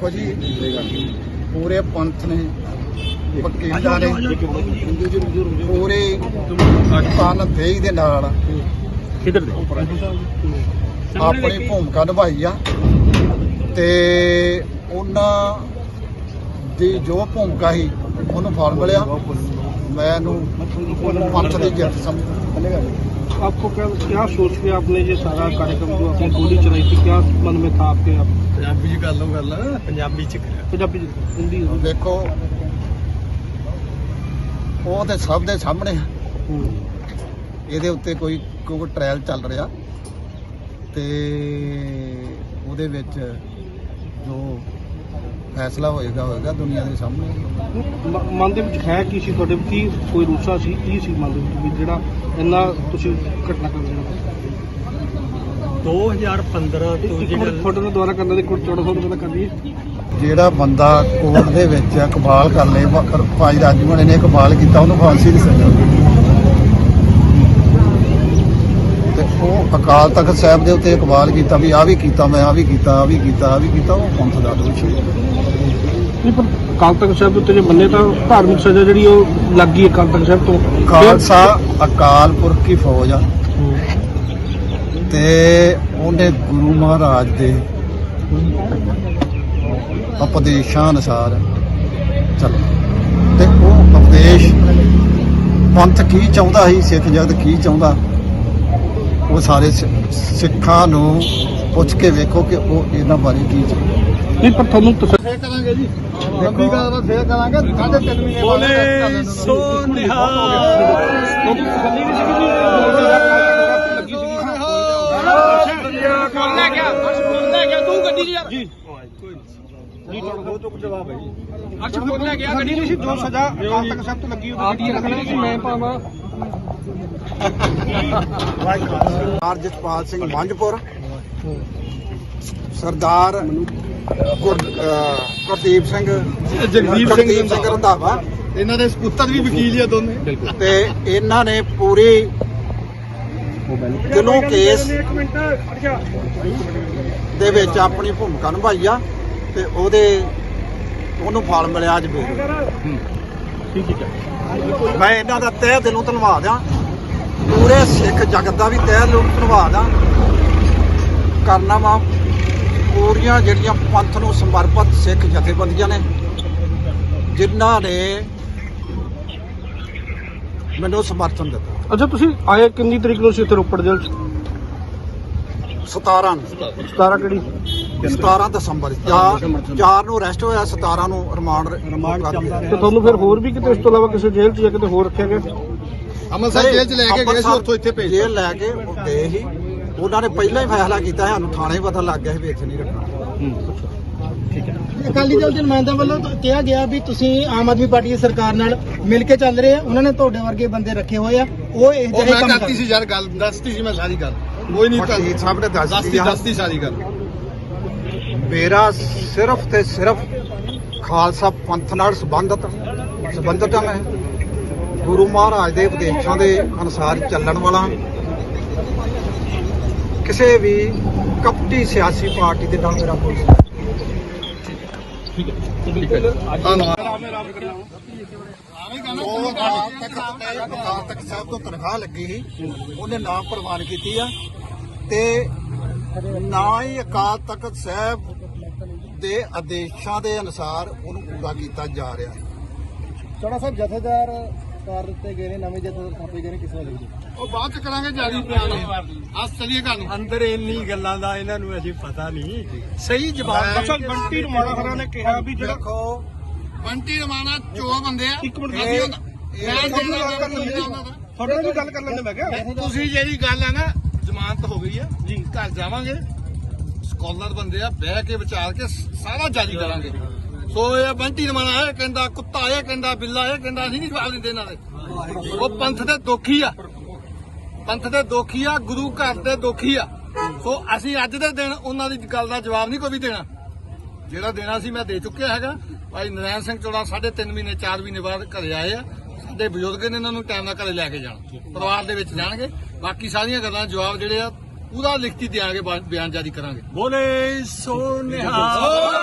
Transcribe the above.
ਦੇਖੋ ਜੀ ਪੂਰੇ ਪੰਥ ਨੇ ਵਕੀਲਾਂ ਨੇ ਪੂਰੇ ਪਾਕਿਸਤਾਨ ਦੇਸ਼ ਦੇ ਨਾਲ। ਕਿੱਧਰ ਦੇ? ਆਪਣੀ ਭੂਮਿਕਾ ਨਿਭਾਈ ਆ ਤੇ ਉਹਨਾਂ ਦੀ ਜੋ ਭੂਮਿਕਾ ਸੀ ਉਹਨੂੰ ਫਲ ਮਿਲਿਆ ਮੈਂ ਇਹਨੂੰ ਪੰਥ ਦੀ ਜਿੱਤ ਸਮਝਦਾ आपको क्या क्या सोच के आपने ये सारा कार्यक्रम जो आपने गोली चलाई थी क्या मन में था आपके आप ਪੰਜਾਬੀ ਚ ਕਰ ਲਓ ਗੱਲ ਪੰਜਾਬੀ ਚ पंजाबी हिंदी ਦੇਖੋ ਉਹ ਤੇ ਸਭ ਦੇ ਸਾਹਮਣੇ ਆ। ਇਹਦੇ ਉੱਤੇ ਕੋਈ ਕੋਈ ਟ੍ਰਾਇਲ ਚੱਲ ਰਿਹਾ ਤੇ ਉਹਦੇ ਵਿੱਚ ਜੋ ਫੈਸਲਾ ਹੋਏਗਾ ਹੋਏਗਾ ਦੁਨੀਆ ਦੇ ਸਾਹਮਣੇ। ਮ- ਮਨ ਦੇ ਵਿੱਚ ਹੈ ਕੀ ਸੀ? ਤੁਹਾਡੇ ਕੀ ਕੋਈ ਰੂਸਾ ਸੀ? ਕੀ ਸੀ ਮਨ ਦੇ ਵਿੱਚ ਵੀ ਜਿਹੜਾ ਇੰਨਾ ਤੁਸੀਂ ਘਟਨਾ ਕਰ ਰਹੇ ਹੋ? 2015 ਤੋਂ ਇੱਕ ਮਿੰਟ ਤੁਹਾਡੇ ਨਾਲ ਦੁਬਾਰਾ ਕਰਨਾ ਦੇ ਕੋਲ ਚੌੜਾ ਸੌ ਰੁਪਏ ਦਾ ਕਰ ਦਈਏ ਜਿਹੜਾ ਬੰਦਾ ਕੋਰਟ ਦੇ ਵਿੱਚ ਇਕਬਾਲ ਕਰ ਲੇ ਭਾਈ ਰਾਜੂਆਣੇ ਨੇ ਇਕਬਾਲ ਕੀਤਾ ਉਹਨੂੰ ਫਾਂਸੀ ਦੀ ਸਜ਼ਾ ਉਹ ਅਕਾਲ ਤਖਤ ਸਾਹਿਬ ਦੇ ਉੱਤੇ ਇਕਬਾਲ ਕੀਤਾ ਵੀ ਆ ਵੀ ਕੀਤਾ ਮੈਂ ਆ ਵੀ ਕੀਤਾ ਆ ਵੀ ਕੀਤਾ ਆ ਵੀ ਕੀਤਾ ਉਹ ਪੰਥ ਦਾ ਦੋਸ਼ੀ ਹੈ। ਨਹੀਂ ਪਰ ਕਾਲ ਤਖਤ ਸਾਹਿਬ ਦੇ ਉੱਤੇ ਜੇ ਮੰਨੇ ਤਾਂ ਧਾਰਮਿਕ ਸਜ਼ਾ ਜਿਹੜੀ ਉਹ ਲੱਗ ਗਈ ਹੈ ਕਾਲ ਤਖਤ ਸਾਹਿਬ ਤੋਂ। ਖਾਲਸਾ ਅਕਾਲ ਪੁਰਖ ਕੀ ਫੌਜ ਆ। ਤੇ ਉਹਨੇ ਗੁਰੂ ਮਹਾਰਾਜ ਦੇ ਉਪਦੇਸ਼ਾਂ ਅਨੁਸਾਰ ਚੱਲ। ਤੇ ਉਹ ਉਪਦੇਸ਼ ਪੰਥ ਕੀ ਚਾਹੁੰਦਾ ਸੀ ਸਿੱਖ ਜਗਤ ਕੀ ਚਾਹੁੰਦਾ? ਉਹ ਸਾਰੇ ਸਿੱਖਾਂ ਨੂੰ ਪੁੱਛ ਕੇ ਵੇਖੋ ਕਿ ਉਹ ਇਹਨਾਂ ਬਾਰੇ ਕੀ ਚਾਹੁੰਦਾ ਨਹੀਂ ਪਰ ਤੁਹਾਨੂੰ ਫੇਰ ਕਰਾਂਗੇ ਜੀ। ਲੰਬੀ ਗੱਲ ਫੇਰ ਕਰਾਂਗੇ। ਸਾਢੇ ਤਿੰਨ ਮਹੀਨੇ ਬੋਲੇ ਸੋ ਨਿਹਾਲ ਤੁਹਾਨੂੰ ਤਸੱਲੀ ਨਹੀਂ ਸੀ ਕਿ ਲੈ ਗਿਆ ਫੋਨ ਲੈ ਗਿਆ। ਤੂੰ ਗੱਡੀ 'ਚ ਯਾਰ ਜੀ ਜੀ ਤੁਹਾਡਾ ਬਹੁਤ ਚੁੱਕ ਜਵਾਬ ਹੈ ਜੀ ਅਰਸ਼ ਲੈ ਗਿਆ ਗੱਡੀ ਨਹੀਂ ਸੀ ਜੋ ਸਜ਼ਾ ਕਾਲ ਤਖਤ ਸਾਹਿਬ ਤੋਂ ਲੱਗੀ ਉਹਦੀ ਲੱਗਣੀ ਸੀ ਮੈਂ ਪਾਵਾਂ? ਸਰਦਾਰ ਜਸਪਾਲ ਸਿੰਘ ਮੰਝਪੁਰ। ਸਰਦਾਰ ਗੁਰਦੀਪ ਸਿੰਘ ਜਗਦੀਪ ਸਿੰਘ ਸਿੰਘ ਰੰਧਾਵਾ। ਇਹਨਾਂ ਦੇ ਸਪੁੱਤਰ ਵੀ ਵਕੀਲ ਹੀ ਆ ਦੋਨੇ। ਤੇ ਇਹਨਾਂ ਨੇ ਪੂਰੀ ਦਿਲੋਂ ਕੇਸ ਦੇ ਵਿੱਚ ਆਪਣੀ ਭੂਮਿਕਾ ਨਿਭਾਈ ਆ ਤੇ ਉਹਦੇ ਉਹਨੂੰ ਫਲ ਮਿਲਿਆ ਅੱਜ ਵੀ ਠੀਕ ਹੈ। ਮੈਂ ਇਹਨਾਂ ਦਾ ਤਹਿ ਦਿਲੋਂ ਧੰਨਵਾਦ ਆ। ਪੂਰੇ ਸਿੱਖ ਜਗਤ ਦਾ ਵੀ ਤਹਿ ਦਿਲੋਂ ਧੰਨਵਾਦ ਆ। ਕਰਨਾ ਵਾ। ਪੂਰੀਆਂ ਜਿਹੜੀਆਂ ਪੰਥ ਨੂੰ ਸਮਰਪਿਤ ਸਿੱਖ ਜਥੇਬੰਦੀਆਂ ਨੇ ਜਿਨ੍ਹਾਂ ਨੇ ਮੈਨੂੰ ਸਮਰਥਨ ਦਿੱਤਾ। ਅੱਛਾ ਤੁਸੀਂ ਆਏ ਕਿੰਨੀ ਤਰੀਕ ਨੂੰ ਸੀ ਇੱਥੇ ਰੋਪੜ ਜੇਲ੍ਹ 'ਚ? 17 ਨੂੰ। 17 ਕਿਹੜੀ? 17 ਦਸੰਬਰ। 4 4 ਨੂੰ ਅਰੈਸਟ ਹੋਇਆ 17 ਨੂੰ ਰਿਮਾਂਡ ਰਿਮਾਂਡ ਤੇ ਤੁਹਾਨੂੰ ਫਿਰ ਹੋਰ ਵੀ ਕਿਤੇ ਇਸ ਤੋਂ ਇਲਾਵਾ ਕਿਸੇ ਜੇਲ੍ਹ 'ਚ ਜਾਂ ਕਿਤੇ ਹੋਰ ਰੱਖਿਆ ਗਿਆ? ਅੰਮ੍ਰਿਤਸਰ ਜੇਲ੍ਹ ਚ ਲੈ ਕੇ ਗਏ ਸੀ ਉੱਥੋਂ ਇੱਥੇ ਭੇਜ ਜੇਲ੍ਹ ਲੈ ਕੇ ਉਹ ਗਏ ਸੀ। ਉਹਨਾਂ ਨੇ ਪਹਿਲਾਂ ਹੀ ਫੈਸਲਾ ਕੀਤਾ ਸੀ, ਸਾਨੂੰ ਥਾਣੇ ਪਤਾ ਲੱਗ ਗਿਆ ਸੀ ਵੀ ਇੱਥੇ ਨਹੀਂ ਰੱਖਣਾ। ਅਕਾਲੀ ਦਲ ਦੇ ਨੁਮਾਇੰਦਿਆਂ ਵੱਲੋਂ ਤਾਂ ਕਿਹਾ ਗਿਆ ਵੀ ਤੁਸੀਂ ਆਮ ਆਦਮੀ ਪਾਰਟੀ ਦੀ ਸਰਕਾਰ ਨਾਲ ਮਿਲ ਕੇ ਚੱਲ ਰਹੇ ਆ। ਉਹਨਾਂ ਨੇ ਤੁਹਾਡੇ ਵਰਗੇ ਬੰਦੇ ਰੱਖੇ ਹੋਏ ਆ। ਉਹ ਇਹ ਉਹ ਜਿਹੇ ਮੈਂ ਕੰਮ ਕਰਤੀ ਕਰਦੇ ਸੀ ਯਾਰ ਗੱਲ ਦੱਸਤੀ ਸੀ ਮੈਂ ਸਾਰੀ ਗੱਲ। ਕੋਈ ਨਹੀਂ ਵਕੀਲ ਸਾਹਿਬ ਨੇ ਦੱਸ ਦੱਸਤੀ ਦਿੱਤੀ ਆ। ਦੱਸਤੀ ਸਾਰੀ ਗੱਲ। ਮੇਰਾ ਸਿਰਫ ਤੇ ਸਿਰਫ ਖਾਲਸਾ ਪੰਥ ਨਾਲ ਸੰਬੰਧਤ ਸੰਬੰਧਤ ਹਾਂ ਮੈਂ। ਗੁਰੂ ਮਹਾਰਾਜ ਦੇ ਉਪਦੇਸ਼ਾਂ ਦੇ ਅਨੁਸਾਰ ਚੱਲਣ ਵਾਲਾ। ਕਿਸੇ ਵੀ ਕਪਟੀ ਸਿਆਸੀ ਪਾਰਟੀ ਦੇ ਨਾਲ ਮੇਰਾ ਕੋਈ ਅਕਾਲ ਤਖਤ ਸਾਹਿਬ ਤੋਂ ਤਨਖਾਹ ਲੱਗੀ ਸੀ। ਉਹਨੇ ਨਾਮ ਪ੍ਰਵਾਨ ਕੀਤੀ ਆ। ਤੇ ਨਾ ਹੀ ਅਕਾਲ ਤਖਤ ਸਾਹਿਬ ਦੇ ਆਦੇਸ਼ਾਂ ਦੇ ਅਨੁਸਾਰ ਉਹਨੂੰ ਪੂਰਾ ਕੀਤਾ ਜਾ ਰਿਹਾ। ਚੋੜਾ ਸਾਹਿਬ ਜਥੇਦਾਰ ਕਰ ਦਿੱਤੇ ਗਏ ਨੇ ਨਵੇਂ ਜਥੇਦਾਰ ਥਾਪੇ ਗਏ ਨੇ ਕਿਸ ਵੇਲੇ ਉਹ ਬਾਅਦ ਚ ਕਰਾਂਗੇ ਜਾਰੀ ਬਿਆਨ ਅੱਜ ਚਲੀਏ ਘਰ ਨੂੰ। ਅੰਦਰ ਇੰਨੀ ਗੱਲਾਂ ਦਾ ਇਹਨਾਂ ਨੂੰ ਅਜੇ ਪਤਾ ਨਹੀਂ। ਸਹੀ ਜਵਾਬ। ਅੱਛਾ ਬੰਟੀ ਰਮਾਣਾ ਖਰਾ ਨੇ ਕਿਹਾ ਵੀ ਜਿਹੜਾ ਦੇਖੋ ਬੰਟੀ ਰਮਾਨਾ ਚੋ ਬੰਦੇ ਆ। ਇੱਕ ਮਿੰਟ ਅਸੀਂ ਉਹਨਾਂ- ਮੈਂ ਜਿਹੜਾ ਉਹਨਾਂ ਦਾ ਤੁਹਾਡੇ ਨਾਲ ਵੀ ਗੱਲ ਕਰ ਲੈਂਦੇ ਮੈਂ ਕਿਹਾ। ਤੁਸੀਂ ਜਿਹੜੀ ਗੱਲ ਆ ਨਾ ਜ਼ਮਾਨਤ ਹੋ ਗਈ ਆ। ਜੀ। ਘਰ ਜਾਵਾਂਗੇ ਸਕਾਲਰ ਬੰਦੇ ਆ ਬਹਿ ਕੇ ਵਿਚਾਰ ਕੇ ਸਾਰਾ ਜਾਰੀ ਕਰਾਂਗੇ। ਸੋ ਇਹ ਬੰਟੀ ਰਮਾਣਾ ਇਹ ਕਹਿੰਦਾ ਕੁੱਤਾ ਇਹ ਕਹਿੰਦਾ ਬਿੱਲਾ ਇਹ ਕਹਿੰਦਾ ਅਸੀਂ ਨਹੀਂ ਜਵਾਬ ਦਿੰਦੇ ਇਹਨਾਂ ਦੇ। ਉਹ ਪੰਥ ਦੇ ਦੋਖੀ ਆ। ਪੰਥ ਦੇ ਦੋਖੀ ਆ ਗੁਰੂ ਘਰ ਦੇ ਦੋਖੀ ਆ। ਸੋ ਅਸੀਂ ਅੱਜ ਦੇ ਦਿਨ ਉਹਨਾਂ ਦੀ ਗੱਲ ਦਾ ਜਵਾਬ ਨਹੀਂ ਕੋਈ ਵੀ ਦੇਣਾ। ਜਿਹੜਾ ਦੇਣਾ ਸੀ ਮੈਂ ਦੇ ਚੁੱਕਿਆ ਹੈਗਾ। ਭਾਈ ਨਰੈਣ ਸਿੰਘ ਚੋੜਾ ਸਾਢੇ ਤਿੰਨ ਮਹੀਨੇ 4 ਮਹੀਨੇ ਬਾਅਦ ਘਰੇ ਆਏ ਆ। ਸਾਡੇ ਬਜ਼ੁਰਗ ਨੇ ਇਹਨਾਂ ਨੂੰ ਟਾਈਮ ਨਾਲ ਘਰੇ ਲੈ ਕੇ ਜਾਣਾ। ਪਰਿਵਾਰ ਦੇ ਵਿੱਚ ਜਾਣਗੇ। ਬਾਕੀ ਸਾਰੀਆਂ ਗੱਲਾਂ ਜਵਾਬ ਜਿਹੜੇ ਆ ਪੂਰਾ ਲਿਖਤੀ ਦਿਆਂਗੇ ਬਿਆਨ ਜਾਰੀ ਕਰਾਂਗੇ। ਬੋਲੇ ਸੋ ਨਿਹਾਲ